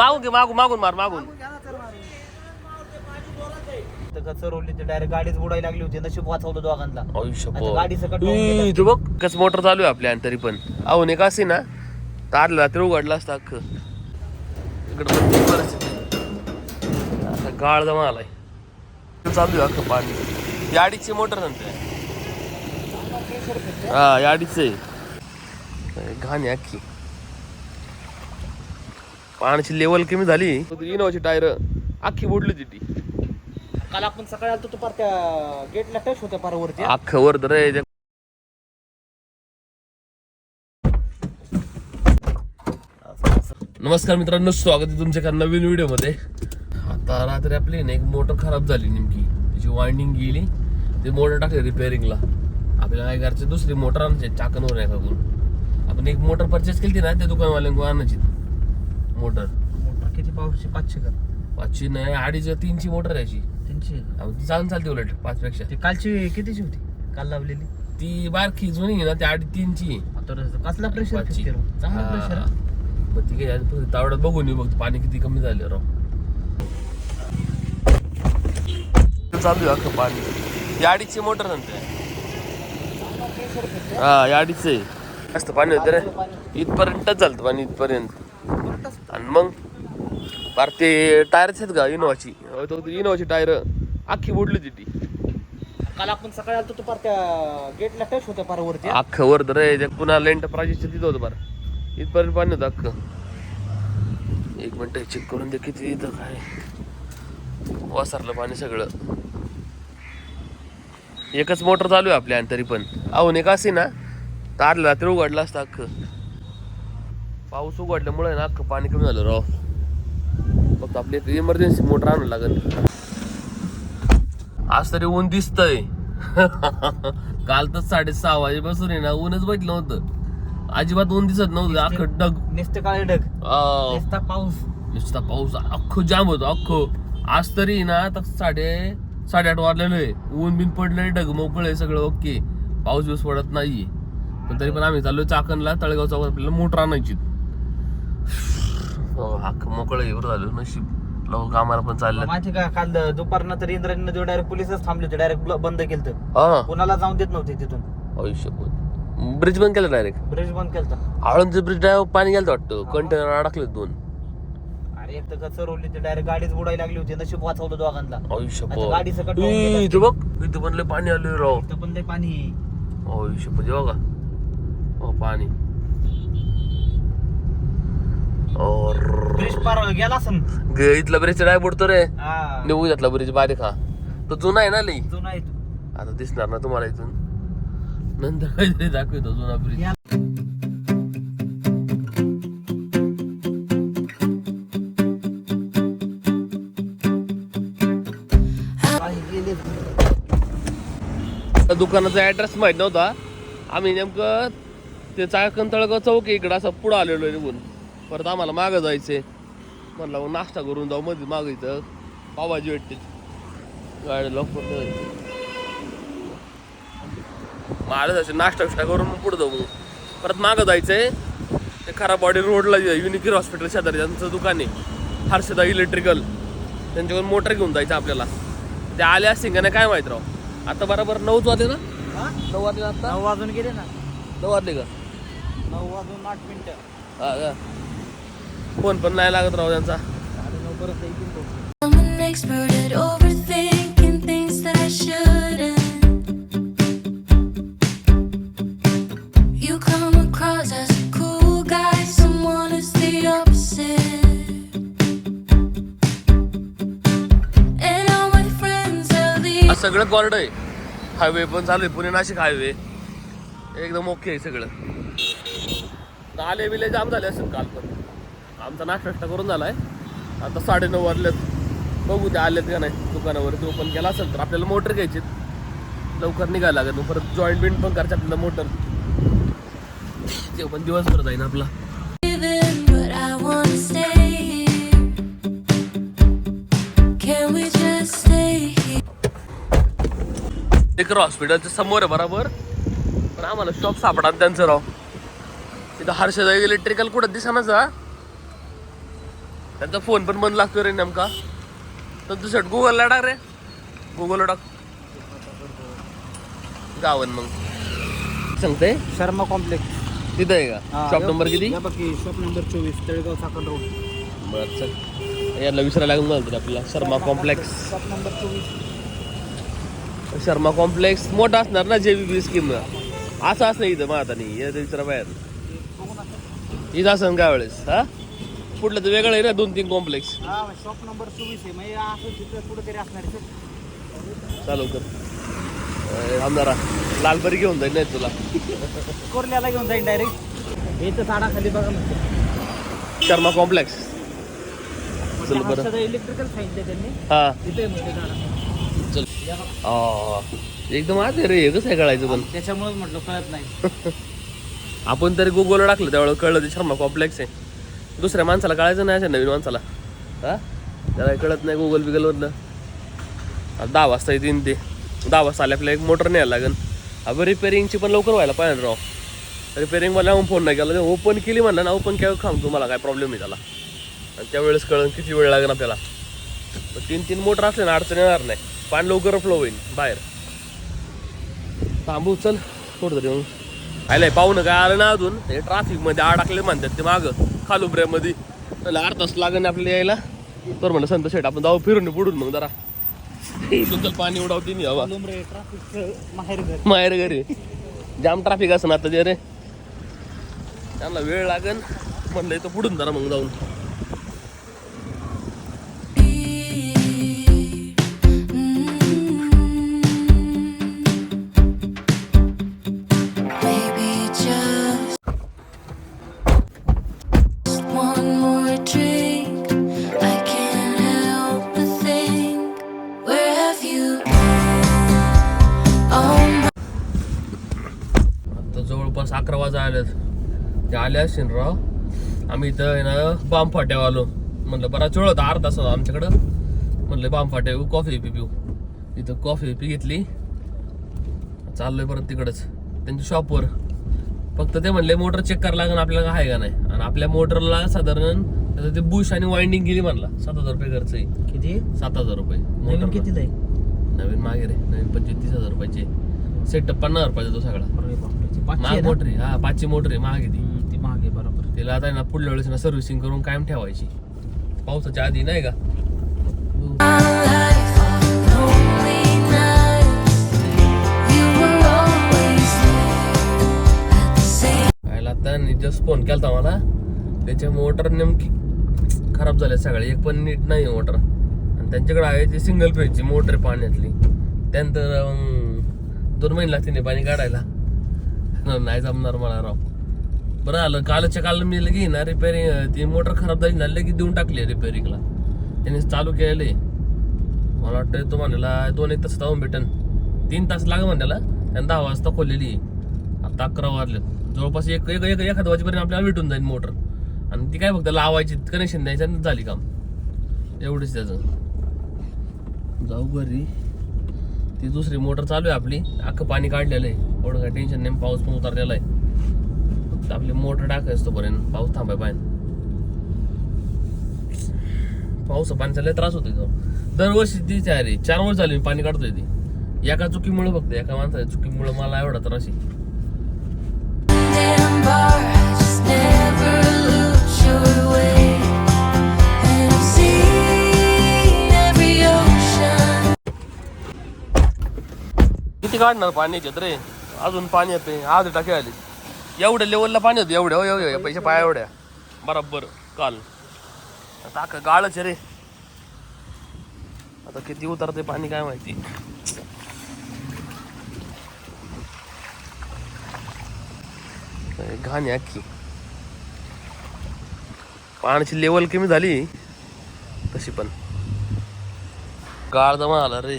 मागून घे मागून मागून मार मागून. चरवली ते डायरेक्ट गाडीच बुडायला लागली होती नशीब वाचवलं दोघांना. आता गाडी सकट वाहून गेलं. इथं बघ कस मोटर चालू आहे आपल्या आणि तरी पण. अहो एक असे ना तारला तर उघडला असता अख्खं. इकडं पण परिस्थिती. आता गाळ जमा आलाय. चालू आहे अख्खं पाणी. याडीची मोटर नंतर हा याडीच आहे. घाण आहे अख्खी. पाण्याची लेवल कमी झाली. इनोची टायर अख्खी बुडली होती ती. काल आपण सकाळी आलतो तो पार त्या गेटला टच होत्या पार वरती अख्खं वर तर आहे. नमस्कार मित्रांनो स्वागत आहे तुमच्या एका नवीन व्हिडिओमध्ये. आता रात्री आपली ना एक मोटर खराब झाली नेमकी. त्याची वाइंडिंग गेली. ते मोटर टाकले रिपेअरिंगला आपल्याला काय घरचे दुसरी मोटर आणायची चाकणवर आहे आपण एक मोटर परचेस केली ना त्या दुकानवाल्यांकडून आणायची. मोटर. मोटर. किती पावरची पाचशे का? पाचशे नाही अडीच तीनची मोटर आहे याची. तीनशे ती चालून चालते उलट पाच पेक्षा ती कालची कितीची होती? काल लावलेली? ती बारकी जुनी आहे ना ती अडीच तीनची आहे. कसला प्रेशर. चांगला हा. प्रेशर मग ती काय तावड्यात बघून येऊ बघ पाणी किती कमी झालं राव. चालू आहे अख्खं पाणी. याडीची मोटर नंतर हा याडीच आहे जास्त पाणी होतं रे. इथपर्यंतच झालं पाणी इथपर्यंत. आणि मग पार ते टायरच आहेत का इनोवाची? इनोवाची टायर अख्खी बुडली होती ती. काल आपण सकाळी आलतो तो पार त्या गेटला टच होत्या पार वरती. अख्खं वर पुन्हा लेंट प्राजेक्टच्या तिथं होतं बरं इथपर्यंत पाणी होतं अख्खं. एक मिनिट चेक करून दे किती इथं काय. वसरलं पाणी सगळं. एकच मोटर चालू आहे आपल्या तरी पण. अहो एक असे ना तारला रात्री उघडलं असतं अख्खं. पाऊस उघडल्यामुळे ना अख्खं पाणी कमी झालं राव. फक्त आपली एक इमर्जन्सी मोटर आणावं लागेल. आज तरी ऊन दिसतंय. काल तर साडेसहा वाजेपासून आहे ना ऊनच बघितलं नव्हतं. अजिबात ऊन दिसत नव्हतं. अख्खं डग नुसतं काळे नुसता पाऊस. नुसता पाऊस. अख्खं जाम होतो अख्खं. आज तरी ना आता साडे साडेआठ वाजलेलं आहे. ऊन बिन पडलंय ढग मोकळ आहे सगळं ओके. पाऊस बिऊस पडत नाहीये. पण तरी पण आम्ही चाललोय चाकणला तळेगाव चौकात आपल्याला मोटर आणायची हो अख्खं मोकळं बरं झालं नशीब. लोक कामाला पण चाललं माहिती का काल दुपारनं तर इंद्रायणी डायरेक्ट पोलिसच थांबले होते डायरेक्ट बंद केलं हा. कोणाला जाऊन देत नव्हते तिथून. आयुष्य ब्रिज बंद केलं डायरेक्ट ब्रिज बंद केलं आळंदचं ब्रिज पाणी गेलं वाटतं. कंटेनर अडकले दोन. अरे एक तर चरवली ते डायरेक्ट गाडीच बुडायला लागली होती नशीब वाचवलं दोघांना. आयुष्य आता गेलं. इथं बघ इथं पाणी आले राव. इथं पण ते पाणी आयुष्य बघा. हो पाणी. और ब्रिज पार गेला असं गे- इथला ब्रिज काय बुडतो रे. हा. निघू ब्रिज बारीक हा. तो जुना आहे ना लई? जुना आहे तो. आता दिसणार ना तुम्हाला इथून? नंतर काहीतरी दाखवतो जुना ब्रिज या. त्या दुकानाचा ऍड्रेस माहीत नव्हता. आम्ही नेमकं ते चाळकन तळगाव चौक आहे इकडं असं पुढं आलेलो आहे निघून. परत आम्हाला मागं जायचंय. म्हणलं मग नाश्ता करून जाऊ मध्ये मागं इथं. पावभाजी भेटते. गाडी लवकर माळं जायचं नाश्ता बिष्टा करून मग पुढं जाऊ. मग परत मागं जायचंय. ते खराबवाडी रोडला युनिकिर हॉस्पिटल शेजारी त्यांचं दुकान आहे. हर्षदा इलेक्ट्रिकल त्यांच्याकडून मोटर घेऊन जायचं आपल्याला. ते आले असतील का नाही काय माहीत राव. आता बरोबर नऊच वाजले ना? नऊ वाजले आता? नऊ वाजून गेले ना. नऊ वाजले का? नऊ वाजून आठ मिनिटं. हा का? फोन पण नाही लागत राहू त्यांचा. सगळं कॉर्ड आहे. हायवे पण चालू आहे पुणे नाशिक हायवे एकदम ओके आहे सगळं. काल विलेज जाम झाले असेल काल पण. आमचा नाश्ता करून झालाय. आता साडे नऊ वाजलेत. बघू ते आलेत का नाही दुकानावरती ओपन केला असेल तर आपल्याला मोटर घ्यायची लवकर निघायला लागेल. परत जॉईंट बिंट पण करायचं आपल्याला मोटर ते पण दिवसभर जाईन आपला. living, हॉस्पिटलच्या समोर आहे बरोबर. पण आम्हाला शॉप सापडा त्यांचं राव. तिथं हर्षदा इलेक्ट्रिकल कुठं ना जा त्यांचा फोन पण बंद लागतो रे नेमका. तर तू शर्ट गुगलला टाक रे. गुगलला टाक. गावन मग. सांगते शर्मा कॉम्प्लेक्स तिथं आहे का? शॉप नंबर किती? बाकी शॉप नंबर चोवीस तळेगाव साखर रोड बरं चल. याला विचारायला लागून झालं आपल्याला. शर्मा कॉम्प्लेक्स शॉप नंबर चोवीस. शर्मा कॉम्प्लेक्स मोठा असणार ना जे बी स्कीम असं असं इथं मग आता नाही विचारा बाहेर. इथं असं काय वेळेस हा? कुठलं तर वेगळं आहे ना दोन तीन कॉम्प्लेक्स हा शॉप नंबर चोवीस आहे. म्हणजे असं तिथं कुठेतरी असणार आहे sir. चालू कर. आमदारा लालबरी घेऊन जाईल नाही तुला. कोरल्याला घेऊन जाईन डायरेक्ट इथं झाडाखाली बघा म्हणते. शर्मा कॉम्प्लेक्स चल बरं. इलेक्ट्रिकल सांगितलं त्यांनी. हा. तिथे म्हणजे झाड. चल. आ, एकदम आज आहे रे हे कसं आहे कळायचं पण. त्याच्यामुळेच म्हटलं कळत नाही. आपण तरी गुगलवर टाकलं त्यावेळेला कळलं ते शर्मा कॉम्प्लेक्स आहे. दुसऱ्या माणसाला कळायचं नाही अशा नवीन माणसाला. हा? त्याला काही कळत नाही गुगल बिगलवरनं दहा वाजता येतील ते. दहा वाजता आले आपल्याला एक मोटर न्यायला लागेल अगं रिपेरिंगची पण लवकर व्हायला पाहिजे राव. रिपेरिंग मला फोन नाही केला. ओपन केली म्हणलं ना ओपन केव्हा खाम तुम्हाला काय प्रॉब्लेम आहे त्याला. आणि त्यावेळेस कळन किती वेळ लागेल आपल्याला. पण तीन तीन मोटर असले ना अडचण येणार नाही. पाणी लवकर फ्लो होईल बाहेर. थांबू चल. थोडं तरी मग. आलंय पाहुणं काय आलं ना अजून. हे ट्राफिकमध्ये अडकले म्हणतात ते मागं. खालुब्र्यामध्ये त्याला अर्धा तास लागेल आपल्याला यायला. तर म्हणलं संत शेट आपण जाऊ फिरून पुढून मग जरा. सुद्धा पाणी उडावते नाही हवा. माहेर घरी. जाम ट्रॅफिक असं आता जे रे. त्यांना वेळ लागेल. म्हणलं इथं पुढून जरा मग जाऊन. ते आले असतील राव. आम्ही इथं आहे ना बाम फाट्यावर आलो. म्हणलं बराच वेळ होता अर्धा तास होता आमच्याकडं. म्हणलं बाम फाट्या कॉफी पी पिऊ. इथं कॉफी पी घेतली. चाललोय परत तिकडच. त्यांच्या शॉपवर फक्त ते म्हणले मोटर चेक करायला लागेल आपल्याला आहे का नाही. आणि आपल्या मोटरला साधारण त्याचं ते बुश आणि वाइंडिंग केली म्हणला. सात हजार रुपये खर्च आहे. किती? सात हजार रुपये. नवीन मोटरला. किती आहे नवीन मागे रे. नवीन पंचवीस तीस हजार रुपयाचे. सेटअप पन्नास रुपयाचा तो सगळा. महाग? मोटर आहे हा पाचशी मोटर आहे महाग आहे ती. मागे बरोबर. तिला आता आहे ना पुढल्या वेळेस ना सर्व्हिसिंग करून कायम ठेवायची. पावसाच्या आधी नाही का? My जस्ट फोन केला मला. त्याच्या मोटर नेमकी खराब झाले सगळे. एक पण नीट नाही मोटर आणि त्यांच्याकडे आहे ती सिंगल पेजची मोटर पाण्यातली. त्यानंतर दोन महिने लागतील पाणी काढायला. नाही जमणार मला राव. बरं आलं. कालच्या काल मी लगे ना रिपेअरिंग ती मोटर खराब झाली ना लगेच देऊन टाकली रिपेअरिंगला त्यांनी चालू केले मला वाटतं तो म्हणाला दोन एक तास जाऊन भेटन. तीन तास लाग म्हणाला त्यानं दहा वाजता खोललेली. आहे. आता अकरा वाजले जवळपास एक एक एक एखाद वाजेपर्यंत आपल्याला भेटून जाईल मोटर आणि ती काय फक्त लावायची कनेक्शन द्यायचं झाली काम. एवढंच त्याचं. जाऊ घरी ती दुसरी मोटर चालू आहे आपली. अख्खं पाणी काढलेलं आहे. एवढं काय टेन्शन नाही पाऊस पण उतरलेला आहे. तर आपली मोटर टाकायच तोपर्यंत. पाऊस थांबाय पाहिजे. पाऊस पाण्याचा लय त्रास होतो दरवर्षी तीच आहे. रे चार वर्ष झाली मी पाणी काढतोय ती. एका चुकीमुळे फक्त एका माणसाच्या चुकीमुळे मला एवढा त्रास आहे. किती काढणार पाणी याच्यात रे? अजून पाणी येते आज टाके आली. एवढ्या लेवलला पाणी होतं एवढ्या हो एवढ्या पैसे पाया एवढ्या. बरोबर काल. आता अख्खं गाळच आहे रे. आता किती उतरते पाणी काय माहिती. घाण आहे अख्खी पाण्याची लेवल कमी झाली तशी पण. गाळ जमा आला रे.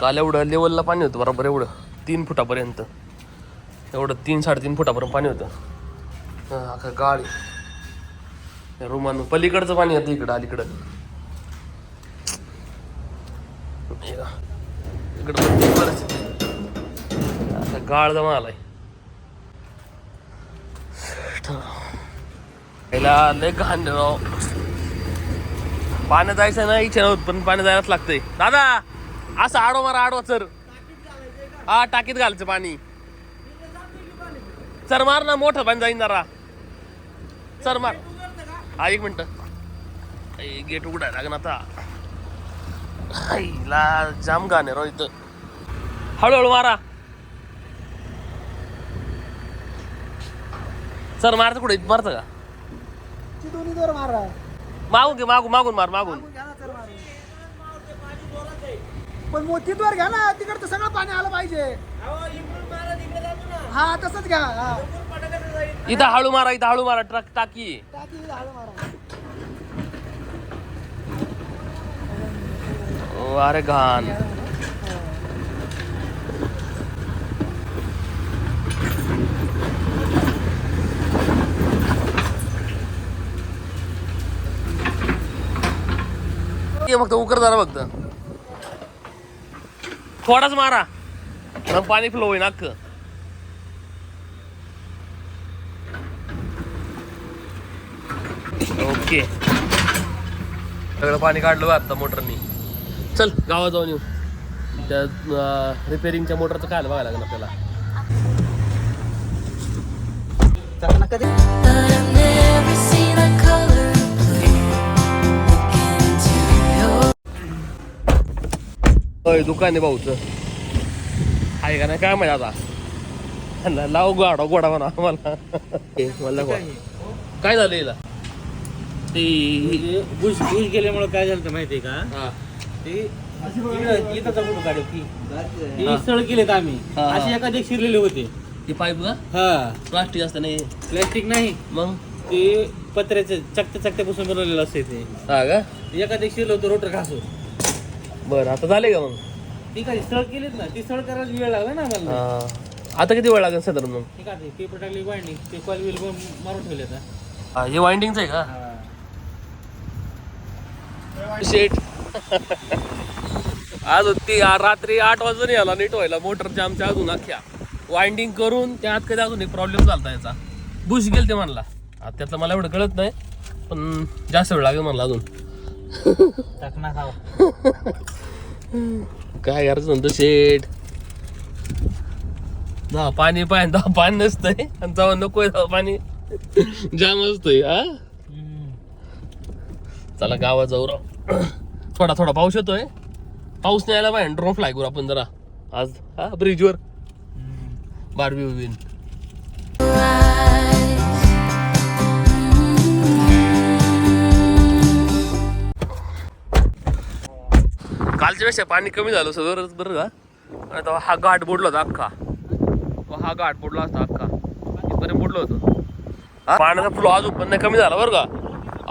काल एवढं लेवलला पाणी होतं बरोबर एवढं तीन फुटापर्यंत. एवढं तीन साडेतीन फुटापर्यंत पाणी होतं. अख्खा गाळ रुमान पलीकडचं पाणी येतं इकडं अलीकडं. हे का. इकडं परिस्थिती गाळ जमा आलाय. पहिला लय घाण राव. पाण्यात जायचं ना इच्छा नव्हत पण पाण्यात जायलाच लागतंय. दादा असं आडो मारा आडवा चर. हा टाकीत घालायचं पाणी. चर मार ना मोठं पाणी जाईन जरा. चर मार. हा एक मिनिट. गेट उघडाय लागेल आता. आईला जाम गाणे रो इथं. हळूहळू मारा. सर मारत कुठे? मारतं का? मागून घे मागून मागून मार मागून. पण मोतीद्वार घ्या ना तिकडचं सगळं पाणी आलं पाहिजे. हा तसंच घ्या हा. इथं हळू मारा इथं हळू मारा ट्रक टाकी. मारा. अरे घाण. फक्त उकर जरा फक्त. थोडाच मारा. पाणी फ्लो होईन अख्खं ओके सगळं पाणी काढलं आता मोटरनी. चल गावात जाऊन येऊ. त्या रिपेरिंगच्या मोटरचं काय बघायला लागेल आपल्याला? दुकान आहे भाऊचं. आहे का नाही काय माहिती आता? ला- लाव गाडा गोडा म्हणा मला मला. काय? झालं हिला? ती बुश बुश गेल्यामुळे काय झालं माहितीये का? हा. ते. सळ केलेत आम्ही. असे एखादे शिरलेले होते. ती पाईप का हा. प्लास्टिक असतं नाही प्लॅस्टिक नाही. मग? ते पत्र्याचे चकत्या चकत्यापासून बनवलेलं असते ते. हा का? एखादे शिरलं होतं रोटर घासून. बरं आता झाले का मग? ती काय सळ केलीत ना ती सळ करायला वेळ लागला ना आम्हाला. हा. आता किती वेळ लागेल साधारण मग? ठीक आहे पेपर टाकली वाढणी ते कॉल बिल मारून ठेवले आता. हा, हे वाइंडिंगचं आहे का? शेट आज ती आ- रात्री आठ वाजून याला नीट व्हायला. मोटरच्या आमच्या अजून अख्ख्या. वाइंडिंग करून त्यात कधी अजून एक प्रॉब्लेम झालता याचा. बुश गेल ते म्हणला. आता त्यातलं मला एवढं कळत नाही पण जास्त वेळ लागेल म्हणला अजून. खावा काय करायचं म्हणतो शेट ना पाणी पाणी दहा पाणी नसतंय. आणि नकोय तेव्हा पाणी. जाम असतंय हा? चला गावात जाऊ राव. थोडा थोडा पाऊस येतोय. पाऊस नाही आला पाहिजे ड्रोन फ्लाय करू आपण जरा. आज हा ब्रिजवर बारबी बिबीन कालच्या पेक्षा पाणी कमी झालं सगळं बरं का? आणि हा घाट बुडला होता अख्खा. हा घाट बुडला असता अख्खा. इथपर्यंत बुडलो होतो. पाण्याचा फ्लो अजून पण नाही कमी झाला बरं का?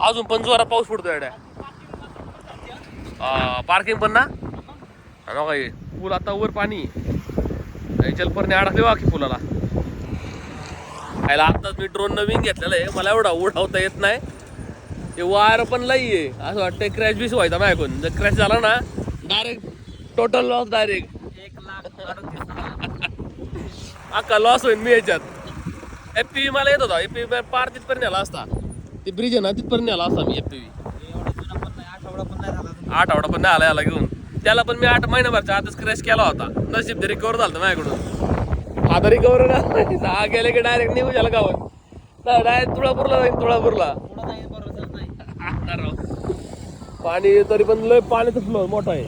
अजून पण जोरात पाऊस पडतो एवढ्या पार्किंग पण ना? आणि पूल आता वर पाणी. जलपर्णी अडकले वा की पुलाला. खायला आत्ताच मी ड्रोन नवीन घेतलेला आहे. मला एवढा उडावता येत नाही. ते वायर पण लई आहे. असं वाटतं क्रॅश बीस व्हायचा माझ्याकडून. जर क्रॅश झाला ना डायरेक्ट टोटल लॉस डायरेक्ट एक लाख अख्खा लॉस होईल मी याच्यात. एफ पी व्ही मला येत होता. एफ पी पार तिथपर्यंत आला असता. ते ब्रिज आहे ना तिथपर्यंत आला असता मी एफ पी आठवडा पण नाही झाला पण आला याला घेऊन. त्याला पण मी आठ महिन्याभरच्या आतच क्रॅश केला होता. नशीब ते रिकवर झालं माझ्याकडून. आता रिकवर हा गेले की डायरेक्ट निघू झाला गावात. डायरेक्ट तुळापूरला जाईल तुळापूरला पुढं नाही बरोबर नाही आता राव. पाणी तरी पण लय पाण्याचं फ्लो मोठा आहे.